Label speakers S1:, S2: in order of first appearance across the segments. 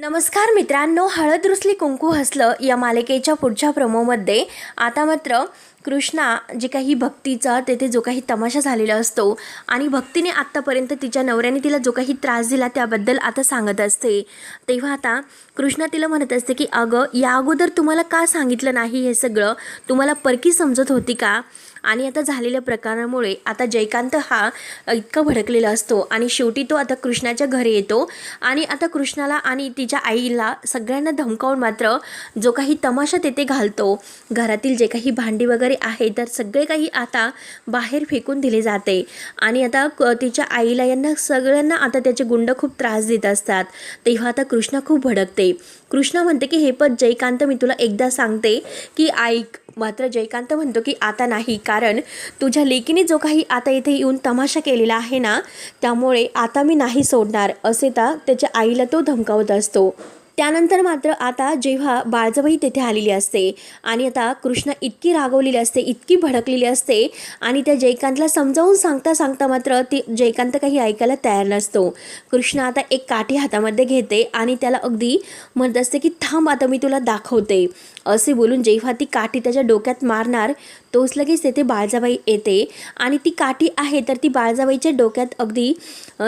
S1: नमस्कार मित्रांनो हळद रुसली कुंकू हसलं या मालिकेच्या पुढच्या प्रोमोमध्ये आता मात्र कृष्णा जे काही भक्तीचा तेथे जो काही तमाशा झालेला असतो आणि भक्तीने आत्तापर्यंत तिच्या नवऱ्याने तिला जो काही त्रास दिला त्याबद्दल आता सांगत असते. तेव्हा आता कृष्णा तिला म्हणत असते की अगं या अगोदर तुम्हाला का सांगितलं नाही हे सगळं? तुम्हाला परकी समजत होती का? आणि आता झालेल्या प्रकारामुळे आता जयकांत हा इतका भडकलेला असतो आणि शेवटी तो आता कृष्णाच्या घरी येतो आणि आता कृष्णाला आणि तिच्या आईला सगळ्यांना धमकावून मात्र जो काही तमाशा तेथे घालतो. घरातील जे काही भांडी वगैरे आहे तर सगळे काही आता बाहेर फेकून दिले जाते. आणि आता तिच्या आईला यांना सगळ्यांना आता त्याचे गुंड खूप त्रास देत असतात. तेव्हा आता कृष्णा खूप भडकते. कृष्णा म्हणते की हे पण जयकांत मी तुला एकदा सांगते की ऐक. मात्र जयकांत म्हणतो की आता नाही कारण तुझ्या लेकीने जो काही आता इथे येऊन तमाशा केलेला आहे ना त्यामुळे आता मी नाही सोडणार असे तर त्याच्या आईला तो धमकावत असतो. त्यानंतर मात्र आता जेव्हा बाळजाबाई तेथे आलेली असते आणि आता कृष्ण इतकी रागवलेली असते इतकी भडकलेली असते आणि त्या जयकांतला समजावून सांगता सांगता मात्र ती जयकांत काही ऐकायला तयार नसतो. कृष्ण आता एक काठी हातामध्ये घेते आणि त्याला अगदी म्हणत असते की थांब आता मी तुला दाखवते. असे बोलून जेव्हा ती काठी त्याच्या डोक्यात मारणार तोच लगेच तेथे बाळजाबाई येते आणि ती काठी आहे तर ती बाळजाबाईच्या डोक्यात अगदी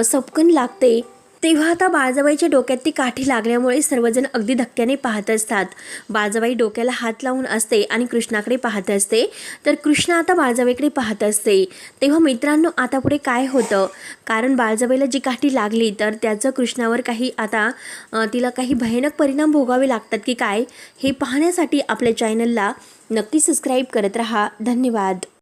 S1: सपकन लागते. तेव्हा आता बाळजाबाईच्या डोक्यात ती काठी लागल्यामुळे सर्वजण अगदी धक्क्याने पाहत असतात. बाळजाबाई डोक्याला हात लावून असते आणि कृष्णाकडे पाहत असते. तर कृष्ण आता बाळजाबाईकडे पाहत असते. तेव्हा मित्रांनो आता पुढे काय होतं? कारण बाळजाबाईला जी काठी लागली तर त्याचं कृष्णावर काही आता तिला काही भयानक परिणाम भोगावे लागतात की काय हे पाहण्यासाठी आपल्या चॅनलला नक्की सबस्क्राईब करत रहा. धन्यवाद.